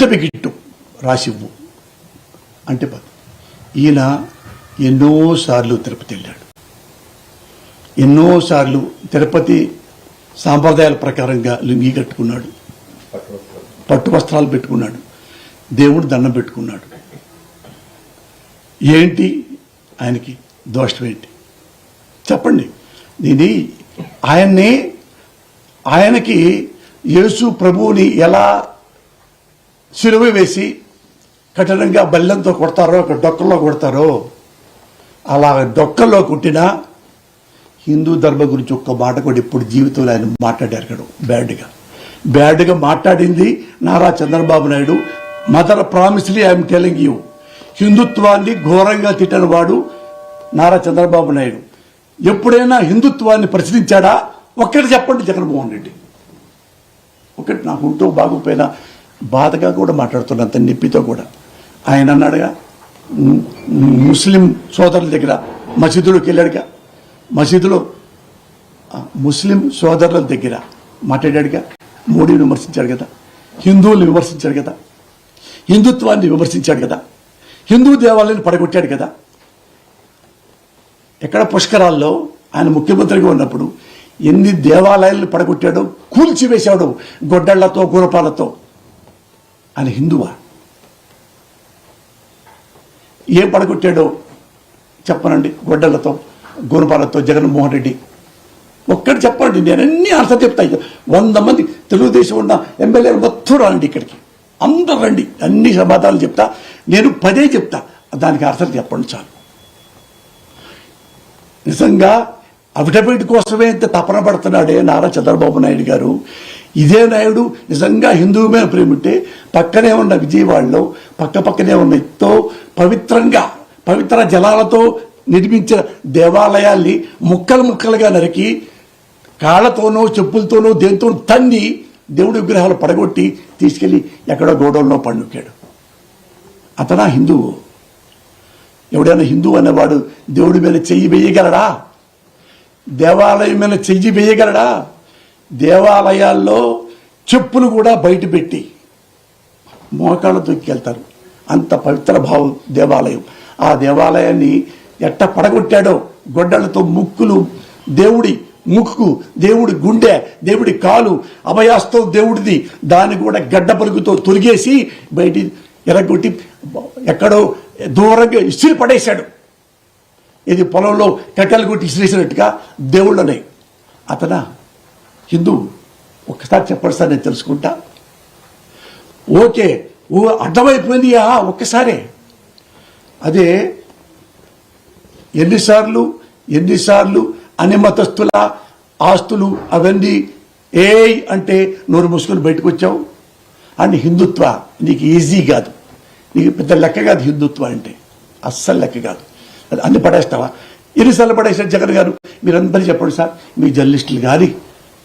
Certificate రాసివ్వు అంటే పద ఈయన ఎన్నోసార్లు తిరుపతి వెళ్ళాడు. ఎన్నోసార్లు తిరుపతి సాంప్రదాయాల ప్రకారంగా లుంగి కట్టుకున్నాడు. పట్టు వస్త్రాలు పెట్టుకున్నాడు. దేవుడు దండం పెట్టుకున్నాడు. ఏంటి? ఆయనకి దోషం ఏంటి? చెప్పండి. దీని ఆయన్ని ఆయనకి యేసు ప్రభువుని ఎలా సిలువ వేసి కఠినంగా బల్లెంతో కొడతారో ఒక డొక్కల్లో కొడతారో అలా డొక్కల్లో కొట్టినా హిందూ ధర్మం గురించి ఒక్క మాట కూడా ఇప్పుడు జీవితంలో ఆయన మాట్లాడారు కదా బ్యాడ్గా. బ్యాడ్గా మాట్లాడింది Nara Chandrababu Naidu. Mother promisely I'm telling you. హిందుత్వాన్ని ఘోరంగా తిట్టిన వాడు నారా చంద్రబాబు నాయుడు. ఎప్పుడైనా హిందుత్వాన్ని ప్రశ్నించాడా? ఒక్కటి చెప్పండి జగన్మోహన్ రెడ్డి. ఒకటి నాకు ఉంటూ బాగోపోయినా బాధగా కూడా మాట్లాడుతున్నంత నొప్పితో కూడా. ఆయన అన్నాడుగా ముస్లిం సోదరుల దగ్గర మసీదులోకి వెళ్ళాడుగా. మసీదులో ముస్లిం సోదరుల దగ్గర మాట్లాడాడుగా. మోడీని విమర్శించాడు కదా. హిందువుల్ని విమర్శించాడు కదా. హిందుత్వాన్ని విమర్శించాడు కదా. హిందూ దేవాలయాన్ని పడగొట్టాడు కదా. ఎక్కడ పుష్కరాల్లో ఆయన ముఖ్యమంత్రిగా ఉన్నప్పుడు ఎన్ని దేవాలయాలను పడగొట్టాడో కూల్చివేశాడు గొడ్డళ్ళతో గురపాలతో. ఆయన హిందువా? ఏం పడగొట్టాడో చెప్పనండి గొడ్డలతో గురపాలతో జగన్మోహన్ రెడ్డి. ఒక్కటి చెప్పండి నేను అన్ని ఆన్సర్ చెప్తాయి వంద మంది తెలుగుదేశం ఉన్న ఎమ్మెల్యేలు మొత్తం రండి ఇక్కడికి. అందరు రండి అన్ని సమాధానాలు చెప్తా. నేను పదే చెప్తా దానికి ఆన్సర్ చెప్పండి చాలు. నిజంగా అఫిడవిట్ కోసమే ఇంత తపన పడుతున్నాడే నారా చంద్రబాబు నాయుడు గారు. ఇదే నాయుడు నిజంగా హిందువు మీద ప్రేమింటే పక్కనే ఉన్న విజయవాడలో పక్క పక్కనే ఉన్న ఎంతో పవిత్రంగా పవిత్ర జలాలతో నిర్మించిన దేవాలయాల్ని ముక్కలు ముక్కలుగా నరికి కాళ్ళతోనో చెప్పులతోనో దేంతో తన్ని దేవుడి విగ్రహాలు పడగొట్టి తీసుకెళ్ళి ఎక్కడో గోడౌన్లో పండుకాడు అతనా హిందువు. ఎవడైనా హిందువు అనేవాడు దేవుడి మీద చెయ్యి వేయగలడా? దేవాలయం మీద చెయ్యి వేయగలడా? దేవాలయాల్లో చెప్పులు కూడా బయట పెట్టి మోకాళ్ళ దొక్కెళ్తారు అంత పవిత్ర భావం దేవాలయం. ఆ దేవాలయాన్ని ఎట్ట పడగొట్టాడో గొడ్డలతో ముక్కులు దేవుడి ముక్కు దేవుడి గుండె దేవుడి కాలు అభయాస్తో దేవుడిది దాన్ని కూడా గడ్డ పలుకుతో తొలిగేసి బయట ఎరగొట్టి ఎక్కడో దూరంగా ఇసిరి పడేశాడు ఇది పొలంలో కట్టెలు కొట్టి ఇసిరేసినట్టుగా దేవుళ్ళనే. అతనా? హిందూ ఒక్కసారి చెప్పండి సార్ నేను తెలుసుకుంటా. ఓకే ఓ అర్థమైపోయింది ఒక్కసారే. అదే ఎన్నిసార్లు ఎన్నిసార్లు అన్ని మతస్థుల ఆస్తులు అవన్నీ ఏ అంటే నోరు మూసుకొని బయటకు వచ్చావు అని హిందుత్వ నీకు ఈజీ కాదు. నీకు పెద్ద లెక్క కాదు హిందుత్వ అంటే. అస్సలు లెక్క కాదు. అది అన్ని పడేస్తావా? ఎన్నిసార్లు పడేసారు జగన్ గారు? మీరందరూ చెప్పండి సార్. మీ జర్నలిస్టులు కానీ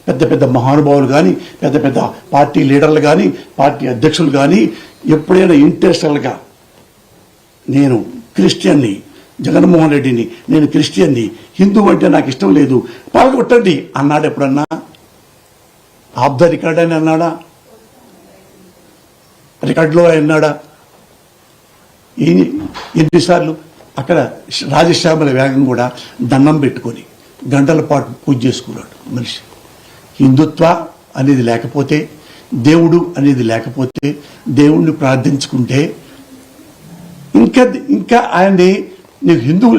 పెద్ద పెద్ద మహానుభావులు కానీ పెద్ద పెద్ద పార్టీ లీడర్లు కానీ పార్టీ అధ్యక్షులు కానీ ఎప్పుడైనా ఇంటర్నేషనల్గా నేను క్రిస్టియన్ని జగన్మోహన్ రెడ్డిని నేను క్రిస్టియన్ని హిందూ అంటే నాకు ఇష్టం లేదు పాల్గొట్టండి అన్నాడు ఎప్పుడన్నా? ఆఫ్ ద రికార్డ్ అని అన్నాడా? రికార్డులో అన్నాడా? ఎన్నిసార్లు? అక్కడ రాజశ్యామల వేగం కూడా దండం పెట్టుకొని గంటల పాటు పూజ చేసుకున్నాడు మనిషి. హిందుత్వ అనేది లేకపోతే దేవుడు అనేది లేకపోతే దేవుణ్ణి ప్రార్థించుకుంటే ఇంకా ఇంకా ఆయన్ని నీకు హిందువులు